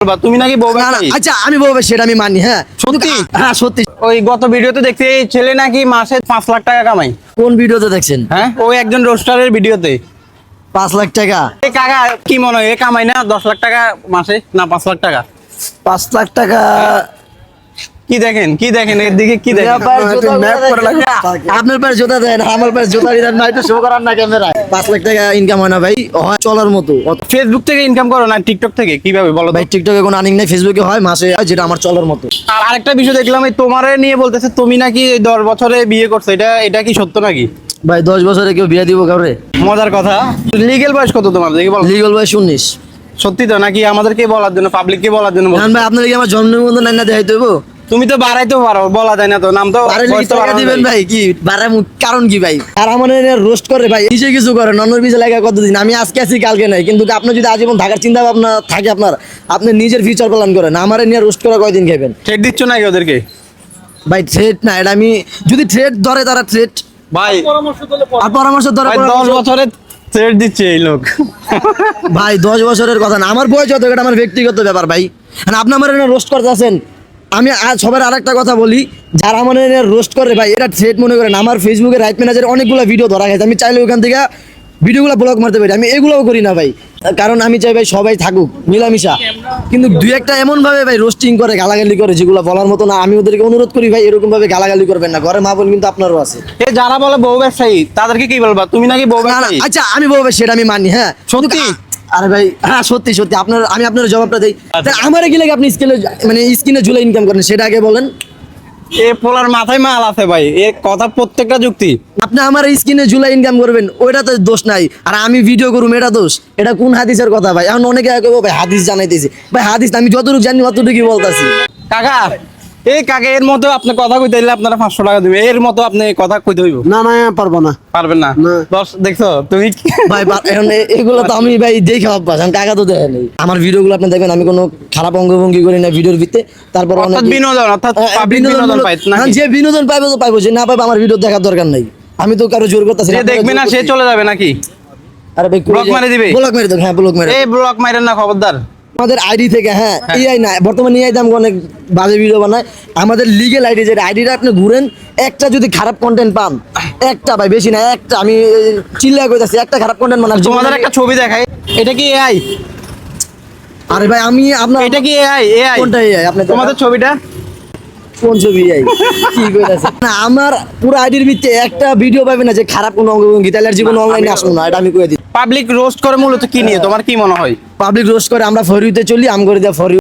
তুমি নাকি বউ? আচ্ছা আমি বলব সেটা আমি মানি হ্যাঁ। সত্যি? হ্যাঁ সত্যি। ওই গত ভিডিওতে দেখতে এই ছেলে নাকি মাসে পাঁচ লাখ টাকা কামাই কোন ভিডিওতে দেখছেন? হ্যাঁ ওই একজন রোস্টারের ভিডিওতে। পাঁচ লাখ টাকা? এ কাকা কি মনে হয়? এ কামাই না দশ লাখ টাকা মাসে? না পাঁচ লাখ টাকা? পাঁচ লাখ টাকা কি দেখেন? কি দেখেন? এর দিকে কি দেখেন? আপনার পায়ে জোতা দেন আমার পায়ে জোতা দিলেন না একটু শো করার না ক্যামেরায় পাঁচ লাখ টাকা ইনকাম হয় না ভাই হয় চলার মতো। ফেসবুক থেকে ইনকাম করো না টিকটক থেকে? কীভাবে বলো ভাই টিকটকে কোনো আর্নিং নেই ফেসবুকে হয় মাসে হয় যেটা আমার চলার মতো। আর আরেকটা বিষয় দেখলাম এই তোমারে নিয়ে বলতেছে তুমি নাকি দশ বছরে বিয়ে করছ এটা এটা কি সত্য নাকি? ভাই দশ বছরে কেউ বিয়ে দিব কাউরে? মজার কথা। লিগেল বয়স কত তোমার? দেখি বলো। লিগল বয়স উনিশ। সত্যি তো? নাকি আমাদেরকে বলার জন্য পাবলিককে বলার জন্য? ভাই আপনার কি আমার জন্ম নিবন্ধন নাই না দেখাইতে হইব? তুমি তো বাড়াইতে পারো বলা যায় না তো নাম তো টাকা দিবেন ভাই। কি বারে কারণ কি ভাই? আর আমার রোস্ট করে ভাই নিজে কিছু করে ননর বিজে লাগা কতদিন? আমি আজকে আছি কালকে নাই। কিন্তু আপনি যদি আজীবন থাকার চিন্তা ভাবনা থাকে আপনার আপনি নিজের ফিউচার প্ল্যান করেন। আমার নিয়ে রোস্ট করে কয়দিন খাবেন ঠেট দিচ্ছ নাকি ওদেরকে? ভাই থ্রেট না এটা আমি যদি থ্রেট ধরে তারা থ্রেট ভাই আর পরামর্শ ধরে দশ বছরে ছেড় দিচ্ছে এই লোক। ভাই দশ বছরের কথা না। আমার বয়স যত এটা আমার ব্যক্তিগত ব্যাপার ভাই। আপনি আমার রোস্ট করতে আছেন আমি আজ সবার আরেকটা কথা বলি যারা আমার রোস্ট করে ভাই এটা থ্রেট মনে করেন আমার ফেসবুকে রাইট ম্যানেজার অনেকগুলো ভিডিও ধরা গেছে। আমি চাইলে ওখান থেকে ভিডিওগুলো ব্লক মারতে পারি। আমি এগুলোও করি না ভাই। কারণ আমি চাই ভাই সবাই থাকুক মিলামিশা। কিন্তু দুই একটা এমন ভাবে ভাই রোস্টিং করে গালাগালি করে যেগুলো বলার মতো না। আমি ওদেরকে অনুরোধ করি ভাই এরকম ভাবে গালাগালি করবেন না। ঘরে মা বোন কিন্তু আপনারও আছে। এ যারা বলে বউ ব্যবসায়ী তাদেরকে কি বলবা? তুমি নাকি বউ আচ্ছা আমি বলব সেটা আমি মানি হ্যাঁ। সত্যি? আরে ভাই হ্যাঁ সত্যি সত্যি আপনার আমি আপনার জবাবটা দিই। আচ্ছা। আমার লাগে আপনি স্কিলে মানে স্কিনে ঝুলে ইনকাম করেন? সেটা আগে বলেন। এ পোলার মাথায় মাল আছে ভাই এর কথা প্রত্যেকটা যুক্তি। আপনি আমার স্কিনে ঝুলে ইনকাম করবেন ওইটা তো দোষ নাই। আর আমি ভিডিও করুম এটা দোষ। এটা কোন হাদিসের কথা ভাই? এখন অনেকে ভাই হাদিস জানাইতেছি। ভাই হাদিস আমি যতটুকু জানি অতটুকুই বলতাছি। কাকা এই কাকা এর মতো আপনি কথা কইতে দিলে আপনারা পাঁচশো টাকা দিবে। এর মতো আপনি কথা কইতে হইব। না না পারব না। পারবেন না? না। দশ দেখছ তুমি ভাই এখন এগুলো তো আমি ভাই দেখে অভ্যাস। আমি টাকা তো দেয় নেই। আমার ভিডিওগুলো আপনি দেখবেন আমি কোনো খারাপ অঙ্গভঙ্গি করি না ভিডিওর ভিত্তে। তারপর অর্থাৎ বিনোদন অর্থাৎ হ্যাঁ, বিনোদন পাই হ্যাঁ, নাকি? যে বিনোদন পাইবো তো পাইবো যে না পাইবো আমার ভিডিও দেখার দরকার নাই। আমি তো কারও জোর করতেছি যে দেখবে না সে চলে যাবে নাকি? আরে ভাই ব্লক মেরে দিবে? ব্লক মেরে দেবো হ্যাঁ ব্লক মেরে এই ব্লক মাইরেন না খবরদার। আমাদের আইডি থেকে হ্যাঁ এআই না বর্তমানে এআই দাম অনেক বাজে ভিডিও বানায়। আমাদের লিগেল আইডি যেটা আইডিটা আপনি ঘুরেন একটা যদি খারাপ কন্টেন্ট পান একটা ভাই বেশি না একটা আমি চিল্লা কইতাছি একটা খারাপ কন্টেন্ট বানার তোমাদের একটা ছবি দেখাই। এটা কি এআই আরে ভাই আমি আপনার এটা কি এআই এআই কোনটা এআই আপনি তোমাদের ছবিটা? কোন ছবি এআই কি কইতাছে? না আমার পুরো আইডির ভিতরে একটা ভিডিও পাবে না যে খারাপ কোনো অঙ্গভঙ্গি তাহলে আর জীবনে অনলাইনে আসব না এটা আমি কই পাবলিক রোস্ট করে মূলত কি নিয়ে? তোমার কি মনে হয়? পাবলিক রোস্ট করে আমরা ফরিউতে চলি আম করে দেওয়া ফরিউ